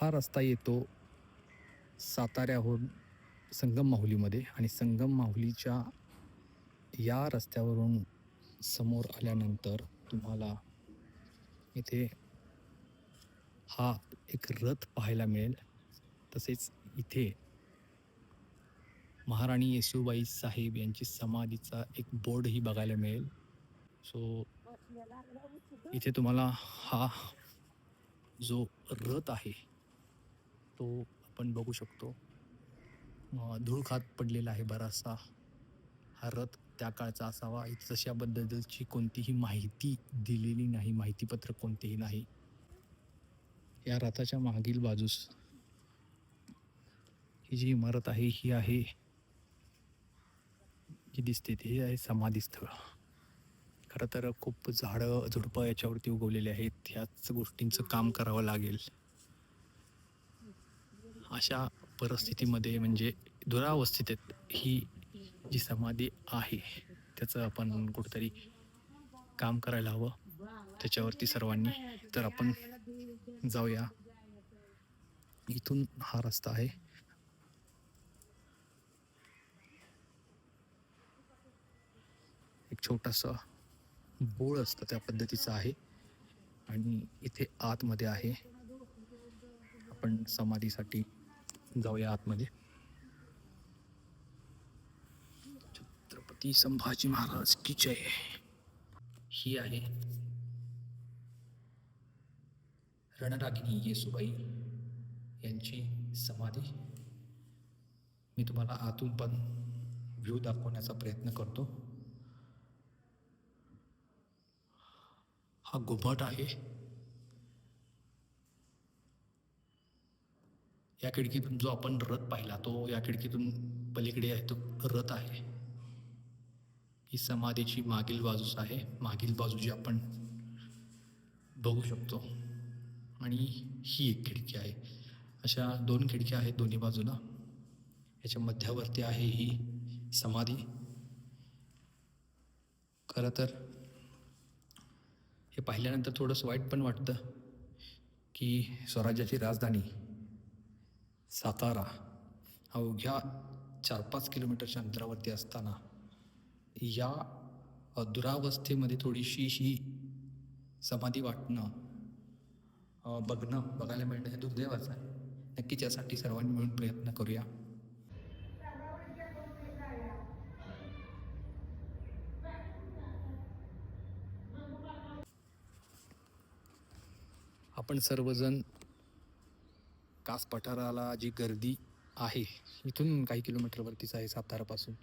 हा रस्ता येतो साताऱ्याहून संगम माहुलीमध्ये आणि संगम माहुलीच्या या रस्त्यावरून समोर आल्यानंतर तुम्हाला इथे हा एक रथ पाहायला मिळेल. तसेच इथे महाराणी येसूबाई साहेब यांची समाधीचा एक बोर्डही बघायला मिळेल. सो इथे तुम्हाला हा जो रथ आहे तो आपण बघू शकतो. धूळ खात पडलेला आहे बराचसा. हा रथ त्या काळचा असावा. तशाबद्दलची कोणतीही माहिती दिलेली नाही. माहितीपत्र कोणतेही नाही. या रथाच्या मागील बाजूस ही जी इमारत आहे ही आहे जी दिसते ती आहे समाधी स्थळ खरं तर खूप झाडं झुडपं याच्यावरती उगवलेली आहेत. ह्याच गोष्टींचं काम करावं लागेल. अशा परिस्थितीमध्ये म्हणजे दुरावस्थितीत ही जी समाधी आहे त्याचं आपण कुठंतरी काम करायला हवं. त्याच्यावरती सर्वांनी तर आपण जाऊया. इथून हा रस्ता आहे. एक छोटासा बोळ असतं त्या पद्धतीचं आहे. आणि इथे आतमध्ये आहे. आपण समाधीसाठी जाऊया आतमध्ये. छत्रपती संभाजी महाराज की जय. ही आहे रणरागिनी येसुबाई यांची समाधी. मी तुम्हाला आतून पण व्ह्यू दाखवण्याचा प्रयत्न करतो. हा घुमट आहे. या खिडकीतून जो आपण रथ पाहिला तो या खिडकीतून पलीकडे आहे तो रथ आहे. ही समाधीची मागील बाजूस आहे. मागील बाजू जी आपण बघू शकतो. आणि ही एक खिडकी आहे. अशा दोन खिडक्या आहेत दोन्ही बाजूला. याच्या मध्यावरती आहे ही समाधी. खरं तर हे पाहिल्यानंतर थोडंसं वाईट पण वाटतं की स्वराज्याची राजधानी सातारा अवघ्या चार पाच किलोमीटरच्या अंतरावरती असताना या दुरावस्थेमध्ये थोडीशी ही समाधी वाटणं बघणं बघायला मिळणं हे दुर्दैवाचं आहे. नक्कीच यासाठी सर्वांनी मिळून प्रयत्न करूया. आपण सर्वजण कास पठाराला जी गर्दी आहे इथून काही किलोमीटरवरतीच आहे सातारापासून.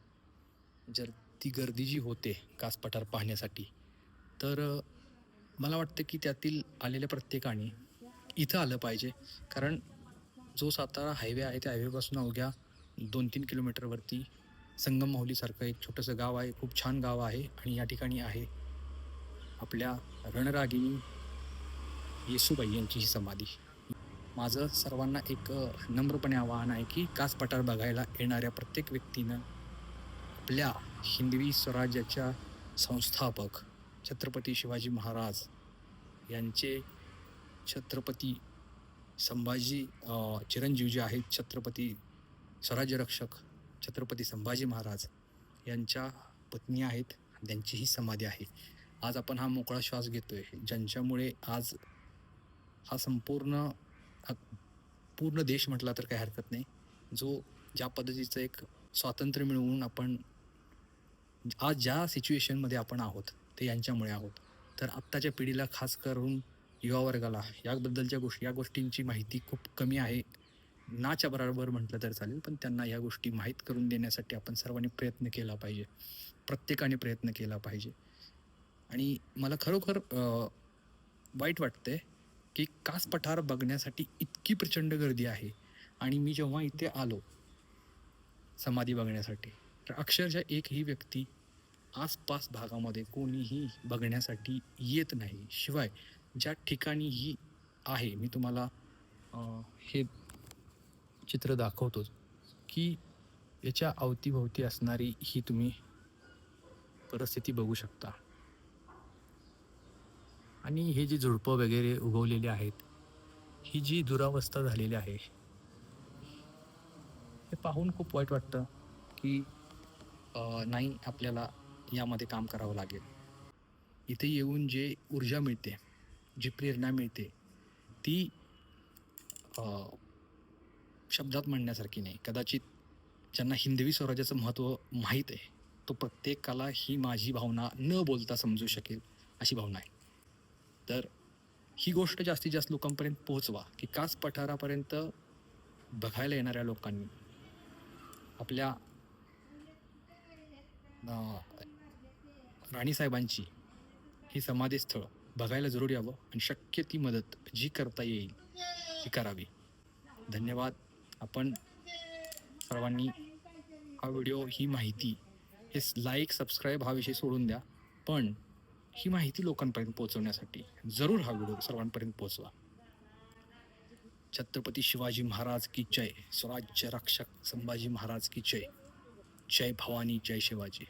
जर ती गर्दी जी होते कास पठार पाहण्यासाठी तर मला वाटतं की त्यातील आलेल्या प्रत्येकाने इथं आलं पाहिजे. कारण जो सातारा हायवे आहे त्या हायवेपासून अवघ्या दोन तीन किलोमीटरवरती संगम माहुलीसारखं एक छोटंसं गाव आहे खूप छान गाव आहे आणि या ठिकाणी आहे आपल्या रणरागिणी येसूबाई यांची ही समाधी. माझं सर्वांना एक नम्रपणे आवाहन आहे की कास पठार बघायला येणाऱ्या प्रत्येक व्यक्तीनं आपल्या हिंदवी स्वराज्याच्या संस्थापक छत्रपती शिवाजी महाराज यांचे छत्रपती संभाजी चिरंजीव जे आहेत छत्रपती स्वराज्यरक्षक छत्रपती संभाजी महाराज यांच्या पत्नी आहेत त्यांची ही समाधी आहे. आज आपण हा मोकळा श्वास घेतोय ज्यांच्यामुळे आज हा संपूर्ण पूर्ण देश म्हटला तर काही हरकत नाही. जो ज्या पद्धतीचं एक स्वातंत्र्य मिळवून आपण आज ज्या सिच्युएशनमध्ये आपण आहोत ते यांच्यामुळे आहोत. तर आत्ताच्या पिढीला खास करून युवा वर्गाला याबद्दलच्या गोष्टी या गोष्टींची माहिती खूप कमी आहे. नाच्या बरोबर म्हटलं तर चालेल पण त्यांना या गोष्टी माहीत करून देण्यासाठी आपण सर्वांनी प्रयत्न केला पाहिजे. प्रत्येकाने प्रयत्न केला पाहिजे. आणि मला खरोखर वाईट वाटते की कास पठार बघण्यासाठी इतकी प्रचंड गर्दी आहे. आणि मी जेव्हा इथे आलो समाधी बघण्यासाठी तर अक्षरशः एकही व्यक्ती आसपास भागामध्ये कोणीही बघण्यासाठी येत नाही. शिवाय ज्या ठिकाणी ही आहे मी तुम्हाला हे चित्र दाखवतोच की याच्या अवतीभोवती असणारी ही तुम्ही परिस्थिती बघू शकता. आणि हे जे झुडपं वगैरे उगवलेले आहेत ही जी दुरावस्था झालेली आहे हे पाहून खूप वाईट वाटतं की नाही आपल्याला यामध्ये काम करावं लागेल. इथे येऊन जे ऊर्जा मिळते जी प्रेरणा मिळते ती शब्दात म्हणण्यासारखी नाही. कदाचित ज्यांना हिंदवी स्वराज्याचं महत्त्व माहीत आहे तो प्रत्येकाला ही माझी भावना न बोलता समजू शकेल अशी भावना आहे. तर ही गोष्ट जास्तीत जास्त लोकांपर्यंत पोहोचवा की काच पठारापर्यंत बघायला येणाऱ्या लोकांनी. आपल्या राणीसाहेबांची ही समाधीस्थळ बघायला जरूर यावं आणि शक्य ती मदत जी करता येईल ती करावी. धन्यवाद. आपण सर्वांनी हा व्हिडिओ ही माहिती हे लाईक सबस्क्राईब हा विषय सोडून द्या. पण ही माहिती लोकांपर्यंत पोहोचवण्यासाठी जरूर हा व्हिडिओ सर्वांपर्यंत पोहोचवा. छत्रपती शिवाजी महाराज की जय स्वराज्य रक्षक संभाजी महाराज की जय. जय भवानी जय शिवाजी.